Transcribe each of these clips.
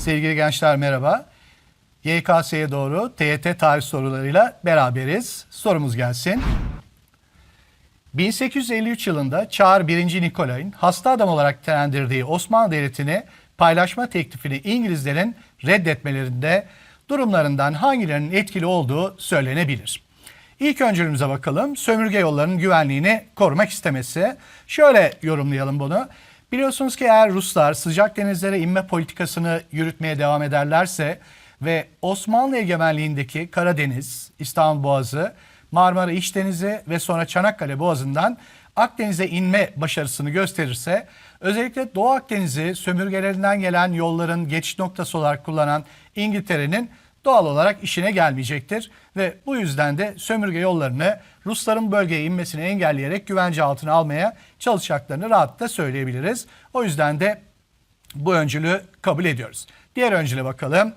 Sevgili gençler merhaba. YKS'ye doğru TYT tarih sorularıyla beraberiz. Sorumuz gelsin. 1853 yılında Çağrı 1. Nikolay'ın hasta adam olarak terendirdiği Osmanlı Devleti'ni paylaşma teklifini İngilizlerin reddetmelerinde durumlarından hangilerinin etkili olduğu söylenebilir. İlk öncülümüze bakalım. Sömürge yollarının güvenliğini korumak istemesi. Şöyle yorumlayalım bunu. Biliyorsunuz ki eğer Ruslar sıcak denizlere inme politikasını yürütmeye devam ederlerse ve Osmanlı egemenliğindeki Karadeniz, İstanbul Boğazı, Marmara İç Denizi ve sonra Çanakkale Boğazı'ndan Akdeniz'e inme başarısını gösterirse özellikle Doğu Akdeniz'i sömürgelerinden gelen yolların geçiş noktası olarak kullanan İngiltere'nin doğal olarak işine gelmeyecektir ve bu yüzden de sömürge yollarını Rusların bölgeye inmesini engelleyerek güvence altına almaya çalışacaklarını rahatlıkla söyleyebiliriz. O yüzden de bu öncülü kabul ediyoruz. Diğer öncüle bakalım.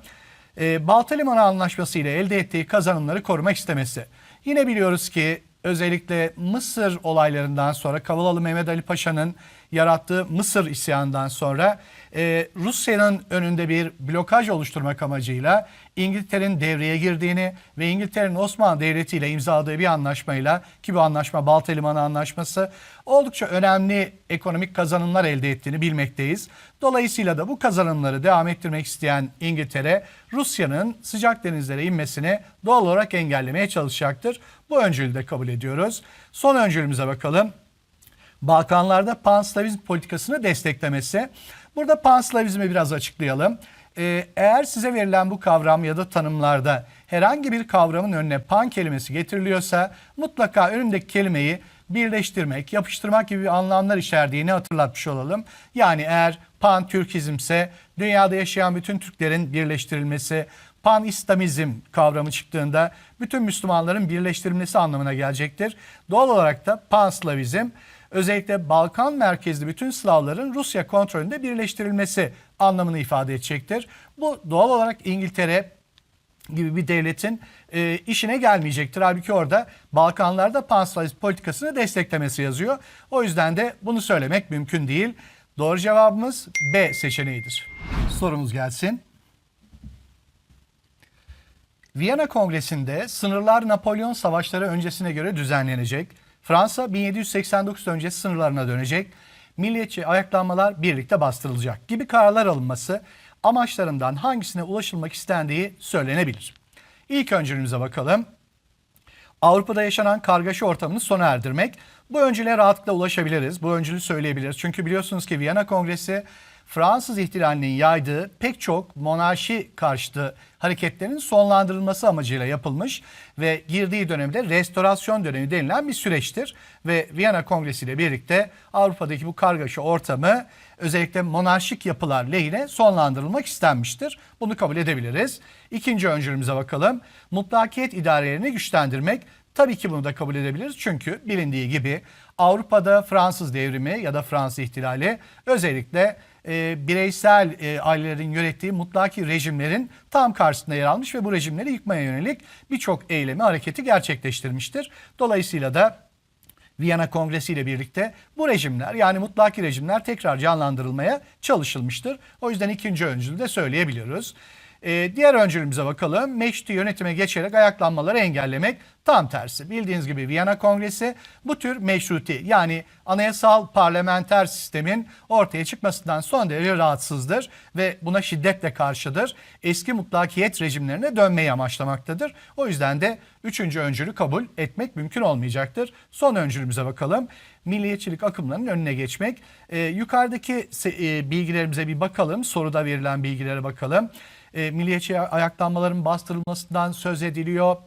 E, Balta Limanı Anlaşması ile elde ettiği kazanımları korumak istemesi. Yine biliyoruz ki özellikle Mısır olaylarından sonra Kavalalı Mehmet Ali Paşa'nın yarattığı Mısır isyanından sonra e, Rusya'nın önünde bir blokaj oluşturmak amacıyla İngiltere'nin devreye girdiğini ve İngiltere'nin Osmanlı Devleti ile imzaladığı bir anlaşmayla ki bu anlaşma Balta Limanı Anlaşması oldukça önemli ekonomik kazanımlar elde ettiğini bilmekteyiz. Dolayısıyla da bu kazanımları devam ettirmek isteyen İngiltere Rusya'nın sıcak denizlere inmesini doğal olarak engellemeye çalışacaktır. Bu öncülü de kabul ediyoruz. Son öncülümüze bakalım. Balkanlarda panslavizm politikasını desteklemesi. Burada panslavizmi biraz açıklayalım. Ee, eğer size verilen bu kavram ya da tanımlarda herhangi bir kavramın önüne pan kelimesi getiriliyorsa mutlaka önündeki kelimeyi birleştirmek, yapıştırmak gibi anlamlar içerdiğini hatırlatmış olalım. Yani eğer pan Türkizmse dünyada yaşayan bütün Türklerin birleştirilmesi, pan İslamizm kavramı çıktığında bütün Müslümanların birleştirilmesi anlamına gelecektir. Doğal olarak da panslavizm özellikle Balkan merkezli bütün Slavların Rusya kontrolünde birleştirilmesi anlamını ifade edecektir. Bu doğal olarak İngiltere gibi bir devletin e, işine gelmeyecektir. Halbuki orada Balkanlarda panslavizm politikasını desteklemesi yazıyor. O yüzden de bunu söylemek mümkün değil. Doğru cevabımız B seçeneğidir. Sorumuz gelsin. Viyana Kongresi'nde sınırlar Napolyon savaşları öncesine göre düzenlenecek. Fransa 1789 öncesi sınırlarına dönecek. Milliyetçi ayaklanmalar birlikte bastırılacak gibi kararlar alınması amaçlarından hangisine ulaşılmak istendiği söylenebilir. İlk öncülümüze bakalım. Avrupa'da yaşanan kargaşa ortamını sona erdirmek. Bu öncüle rahatlıkla ulaşabiliriz. Bu öncülü söyleyebiliriz. Çünkü biliyorsunuz ki Viyana Kongresi Fransız ihtilalinin yaydığı pek çok monarşi karşıtı hareketlerin sonlandırılması amacıyla yapılmış ve girdiği dönemde restorasyon dönemi denilen bir süreçtir. Ve Viyana Kongresi ile birlikte Avrupa'daki bu kargaşa ortamı özellikle monarşik yapılar lehine sonlandırılmak istenmiştir. Bunu kabul edebiliriz. İkinci öncülümüze bakalım. Mutlakiyet idarelerini güçlendirmek. Tabii ki bunu da kabul edebiliriz. Çünkü bilindiği gibi Avrupa'da Fransız devrimi ya da Fransız ihtilali özellikle e, bireysel e, ailelerin yönettiği mutlaki rejimlerin tam karşısında yer almış ve bu rejimleri yıkmaya yönelik birçok eylemi, hareketi gerçekleştirmiştir. Dolayısıyla da Viyana Kongresi ile birlikte bu rejimler yani mutlaki rejimler tekrar canlandırılmaya çalışılmıştır. O yüzden ikinci öncülü de söyleyebiliyoruz. Ee, diğer öncülümüze bakalım. Meşruti yönetime geçerek ayaklanmaları engellemek tam tersi. Bildiğiniz gibi Viyana Kongresi bu tür meşruti yani anayasal parlamenter sistemin ortaya çıkmasından son derece rahatsızdır ve buna şiddetle karşıdır. Eski mutlakiyet rejimlerine dönmeyi amaçlamaktadır. O yüzden de üçüncü öncülü kabul etmek mümkün olmayacaktır. Son öncülümüze bakalım. Milliyetçilik akımlarının önüne geçmek. Ee, yukarıdaki e, bilgilerimize bir bakalım. Soruda verilen bilgilere bakalım e, milliyetçi ayaklanmaların bastırılmasından söz ediliyor.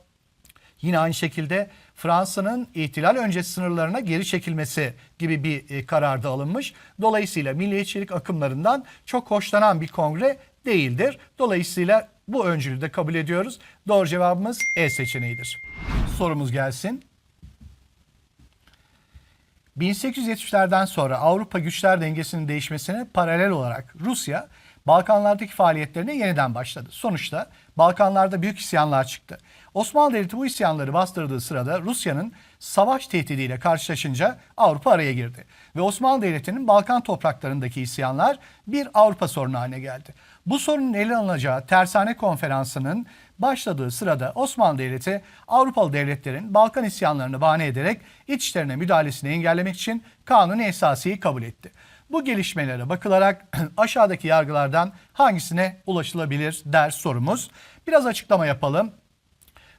Yine aynı şekilde Fransa'nın ihtilal öncesi sınırlarına geri çekilmesi gibi bir e, karar da alınmış. Dolayısıyla milliyetçilik akımlarından çok hoşlanan bir kongre değildir. Dolayısıyla bu öncülü de kabul ediyoruz. Doğru cevabımız E seçeneğidir. Sorumuz gelsin. 1870'lerden sonra Avrupa güçler dengesinin değişmesine paralel olarak Rusya Balkanlardaki faaliyetlerine yeniden başladı. Sonuçta Balkanlarda büyük isyanlar çıktı. Osmanlı Devleti bu isyanları bastırdığı sırada Rusya'nın savaş tehdidiyle karşılaşınca Avrupa araya girdi. Ve Osmanlı Devleti'nin Balkan topraklarındaki isyanlar bir Avrupa sorunu haline geldi. Bu sorunun ele alınacağı Tersane Konferansı'nın başladığı sırada Osmanlı Devleti Avrupalı devletlerin Balkan isyanlarını bahane ederek iç işlerine müdahalesini engellemek için kanun esasiyi kabul etti. Bu gelişmelere bakılarak aşağıdaki yargılardan hangisine ulaşılabilir der sorumuz. Biraz açıklama yapalım.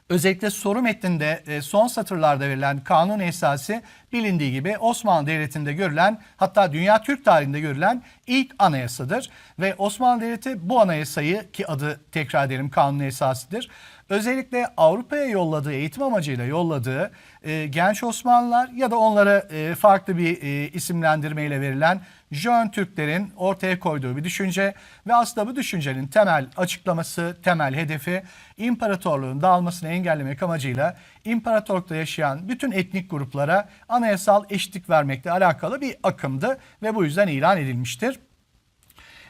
Özellikle soru metninde e, son satırlarda verilen kanun esası bilindiği gibi Osmanlı Devleti'nde görülen hatta dünya Türk tarihinde görülen ilk anayasadır. Ve Osmanlı Devleti bu anayasayı ki adı tekrar edelim kanun esasıdır. Özellikle Avrupa'ya yolladığı eğitim amacıyla yolladığı e, genç Osmanlılar ya da onlara e, farklı bir e, isimlendirmeyle verilen Jön Türklerin ortaya koyduğu bir düşünce ve aslında bu düşüncenin temel açıklaması, temel hedefi imparatorluğun dağılmasını engellemek amacıyla imparatorlukta yaşayan bütün etnik gruplara anayasal eşitlik vermekle alakalı bir akımdı ve bu yüzden ilan edilmiştir.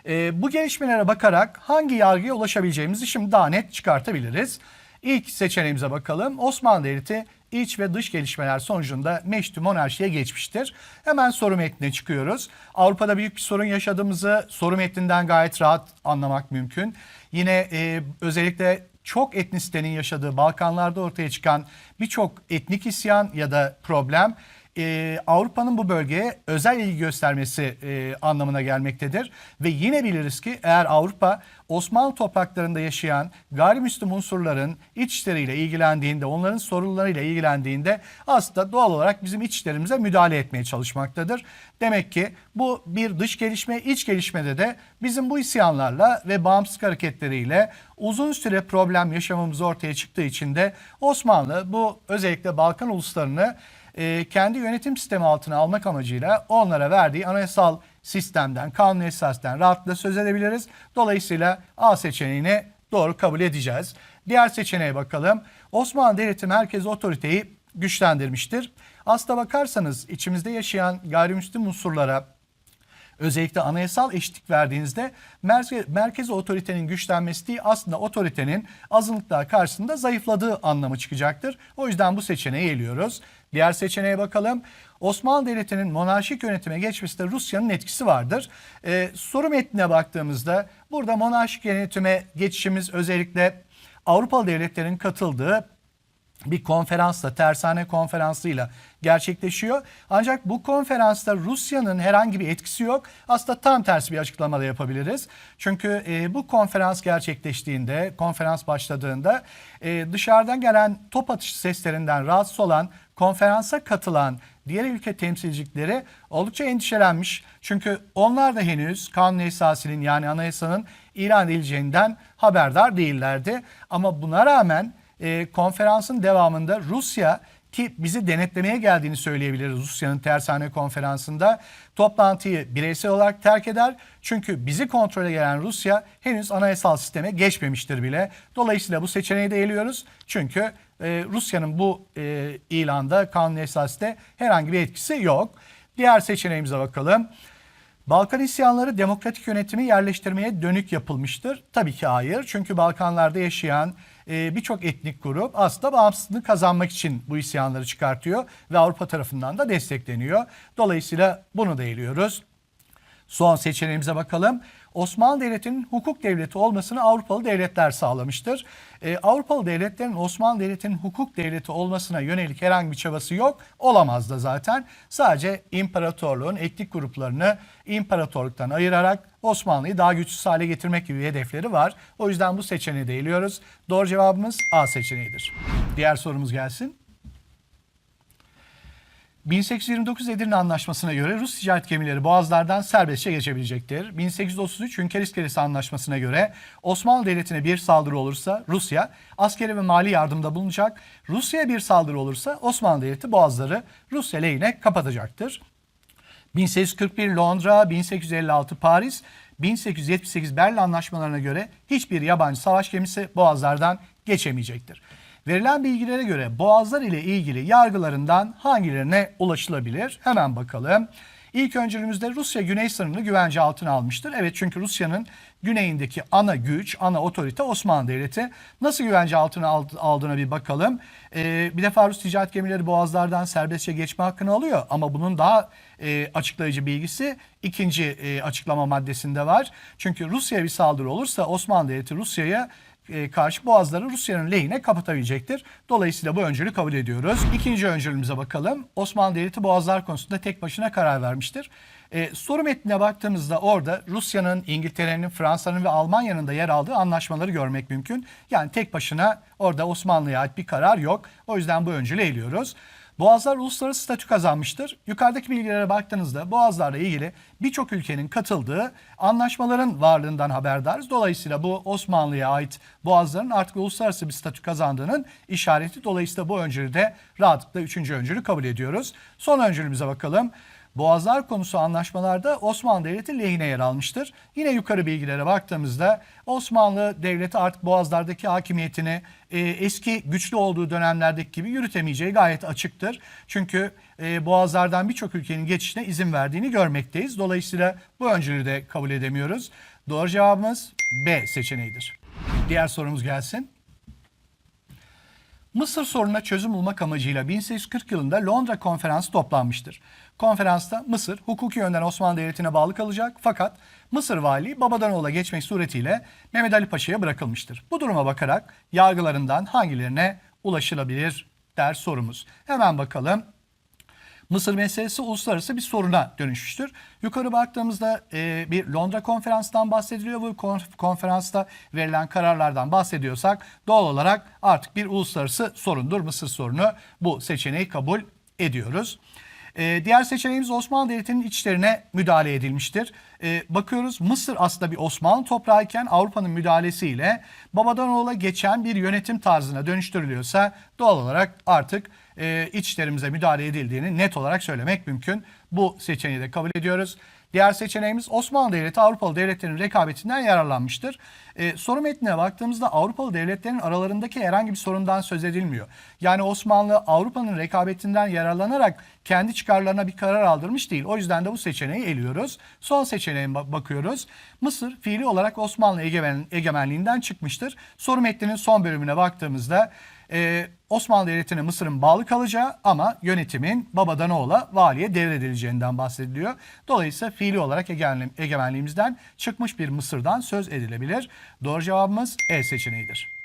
E, bu gelişmelere bakarak hangi yargıya ulaşabileceğimizi şimdi daha net çıkartabiliriz. İlk seçeneğimize bakalım. Osmanlı Devleti iç ve dış gelişmeler sonucunda meşru monarşiye geçmiştir. Hemen soru metnine çıkıyoruz. Avrupa'da büyük bir sorun yaşadığımızı soru metninden gayet rahat anlamak mümkün. Yine e, özellikle çok etnisitenin yaşadığı Balkanlarda ortaya çıkan birçok etnik isyan ya da problem e, Avrupa'nın bu bölgeye özel ilgi göstermesi e, anlamına gelmektedir. Ve yine biliriz ki eğer Avrupa Osmanlı topraklarında yaşayan gayrimüslim unsurların iç işleriyle ilgilendiğinde, onların sorunlarıyla ilgilendiğinde aslında doğal olarak bizim iç işlerimize müdahale etmeye çalışmaktadır. Demek ki bu bir dış gelişme, iç gelişmede de bizim bu isyanlarla ve bağımsız hareketleriyle uzun süre problem yaşamamız ortaya çıktığı için de Osmanlı bu özellikle Balkan uluslarını e, kendi yönetim sistemi altına almak amacıyla onlara verdiği anayasal sistemden, kanun esasten rahatlıkla söz edebiliriz. Dolayısıyla A seçeneğini doğru kabul edeceğiz. Diğer seçeneğe bakalım. Osmanlı Devleti merkez otoriteyi güçlendirmiştir. Aslına bakarsanız içimizde yaşayan gayrimüslim unsurlara özellikle anayasal eşitlik verdiğinizde merkez, merkezi otoritenin güçlenmesi değil aslında otoritenin azınlıklar karşısında zayıfladığı anlamı çıkacaktır. O yüzden bu seçeneği eliyoruz. Diğer seçeneğe bakalım. Osmanlı Devleti'nin monarşik yönetime geçmesinde Rusya'nın etkisi vardır. Ee, soru metnine baktığımızda burada monarşik yönetime geçişimiz özellikle Avrupalı devletlerin katıldığı bir konferansla, tersane konferansıyla gerçekleşiyor. Ancak bu konferansta Rusya'nın herhangi bir etkisi yok. Aslında tam tersi bir açıklama da yapabiliriz. Çünkü e, bu konferans gerçekleştiğinde, konferans başladığında e, dışarıdan gelen top atışı seslerinden rahatsız olan konferansa katılan diğer ülke temsilcileri oldukça endişelenmiş. Çünkü onlar da henüz kanun esasının yani anayasanın ilan edileceğinden haberdar değillerdi. Ama buna rağmen e, konferansın devamında Rusya ki bizi denetlemeye geldiğini söyleyebiliriz Rusya'nın tersane konferansında. Toplantıyı bireysel olarak terk eder. Çünkü bizi kontrole gelen Rusya henüz anayasal sisteme geçmemiştir bile. Dolayısıyla bu seçeneği de eliyoruz. Çünkü e, Rusya'nın bu e, ilanda kanun esasında herhangi bir etkisi yok. Diğer seçeneğimize bakalım. Balkan isyanları demokratik yönetimi yerleştirmeye dönük yapılmıştır. Tabii ki hayır. Çünkü Balkanlarda yaşayan e, birçok etnik grup aslında bağımsızlığını kazanmak için bu isyanları çıkartıyor ve Avrupa tarafından da destekleniyor. Dolayısıyla bunu da eliyoruz. Son seçeneğimize bakalım. Osmanlı Devleti'nin hukuk devleti olmasını Avrupalı devletler sağlamıştır. Ee, Avrupalı devletlerin Osmanlı Devleti'nin hukuk devleti olmasına yönelik herhangi bir çabası yok. Olamaz da zaten. Sadece imparatorluğun etnik gruplarını imparatorluktan ayırarak Osmanlı'yı daha güçsüz hale getirmek gibi hedefleri var. O yüzden bu seçeneği de eliyoruz. Doğru cevabımız A seçeneğidir. Diğer sorumuz gelsin. 1829 Edirne Anlaşması'na göre Rus ticaret gemileri boğazlardan serbestçe geçebilecektir. 1833 Hünkar İskelesi Anlaşması'na göre Osmanlı Devleti'ne bir saldırı olursa Rusya askeri ve mali yardımda bulunacak. Rusya'ya bir saldırı olursa Osmanlı Devleti boğazları Rusya lehine kapatacaktır. 1841 Londra, 1856 Paris, 1878 Berlin anlaşmalarına göre hiçbir yabancı savaş gemisi boğazlardan geçemeyecektir. Verilen bilgilere göre boğazlar ile ilgili yargılarından hangilerine ulaşılabilir? Hemen bakalım. İlk öncülümüzde Rusya güney sınırını güvence altına almıştır. Evet çünkü Rusya'nın güneyindeki ana güç, ana otorite Osmanlı Devleti. Nasıl güvence altına ald- aldığına bir bakalım. Ee, bir defa Rus ticaret gemileri boğazlardan serbestçe geçme hakkını alıyor. Ama bunun daha e, açıklayıcı bilgisi ikinci e, açıklama maddesinde var. Çünkü Rusya'ya bir saldırı olursa Osmanlı Devleti Rusya'ya karşı boğazları Rusya'nın lehine kapatabilecektir. Dolayısıyla bu öncülü kabul ediyoruz. İkinci öncülümüze bakalım. Osmanlı Devleti boğazlar konusunda tek başına karar vermiştir. E, soru metnine baktığımızda orada Rusya'nın, İngiltere'nin, Fransa'nın ve Almanya'nın da yer aldığı anlaşmaları görmek mümkün. Yani tek başına orada Osmanlı'ya ait bir karar yok. O yüzden bu öncülü eliyoruz. Boğazlar uluslararası statü kazanmıştır. Yukarıdaki bilgilere baktığınızda Boğazlarla ilgili birçok ülkenin katıldığı anlaşmaların varlığından haberdarız. Dolayısıyla bu Osmanlı'ya ait Boğazların artık uluslararası bir statü kazandığının işareti. Dolayısıyla bu öncülü de rahatlıkla üçüncü öncülü kabul ediyoruz. Son öncülümüze bakalım. Boğazlar konusu anlaşmalarda Osmanlı Devleti lehine yer almıştır. Yine yukarı bilgilere baktığımızda Osmanlı Devleti artık Boğazlardaki hakimiyetini e, eski güçlü olduğu dönemlerdeki gibi yürütemeyeceği gayet açıktır. Çünkü e, Boğazlardan birçok ülkenin geçişine izin verdiğini görmekteyiz. Dolayısıyla bu öncülü de kabul edemiyoruz. Doğru cevabımız B seçeneğidir. Diğer sorumuz gelsin. Mısır sorununa çözüm bulmak amacıyla 1840 yılında Londra Konferansı toplanmıştır. Konferansta Mısır hukuki yönden Osmanlı Devleti'ne bağlı kalacak fakat Mısır vali babadan oğula geçmek suretiyle Mehmet Ali Paşa'ya bırakılmıştır. Bu duruma bakarak yargılarından hangilerine ulaşılabilir der sorumuz. Hemen bakalım. Mısır meselesi uluslararası bir soruna dönüşmüştür. Yukarı baktığımızda e, bir Londra konferansından bahsediliyor. Bu kon- konferansta verilen kararlardan bahsediyorsak doğal olarak artık bir uluslararası sorundur. Mısır sorunu bu seçeneği kabul ediyoruz. E, diğer seçeneğimiz Osmanlı Devleti'nin içlerine müdahale edilmiştir. E, bakıyoruz Mısır aslında bir Osmanlı toprağıyken Avrupa'nın müdahalesiyle babadan oğula geçen bir yönetim tarzına dönüştürülüyorsa doğal olarak artık e, içlerimize müdahale edildiğini net olarak söylemek mümkün. Bu seçeneği de kabul ediyoruz. Diğer seçeneğimiz Osmanlı Devleti Avrupalı devletlerin rekabetinden yararlanmıştır. E, soru metnine baktığımızda Avrupalı devletlerin aralarındaki herhangi bir sorundan söz edilmiyor. Yani Osmanlı Avrupa'nın rekabetinden yararlanarak kendi çıkarlarına bir karar aldırmış değil. O yüzden de bu seçeneği eliyoruz. Son seçeneğe ba- bakıyoruz. Mısır fiili olarak Osmanlı egemen, egemenliğinden çıkmıştır. Soru metninin son bölümüne baktığımızda e, Osmanlı Devleti'ne Mısır'ın bağlı kalacağı ama yönetimin babadan oğula valiye devredileceğinden bahsediliyor. Dolayısıyla fiili olarak egemenli- egemenliğimizden çıkmış bir Mısır'dan söz edilebilir. Doğru cevabımız E seçeneğidir.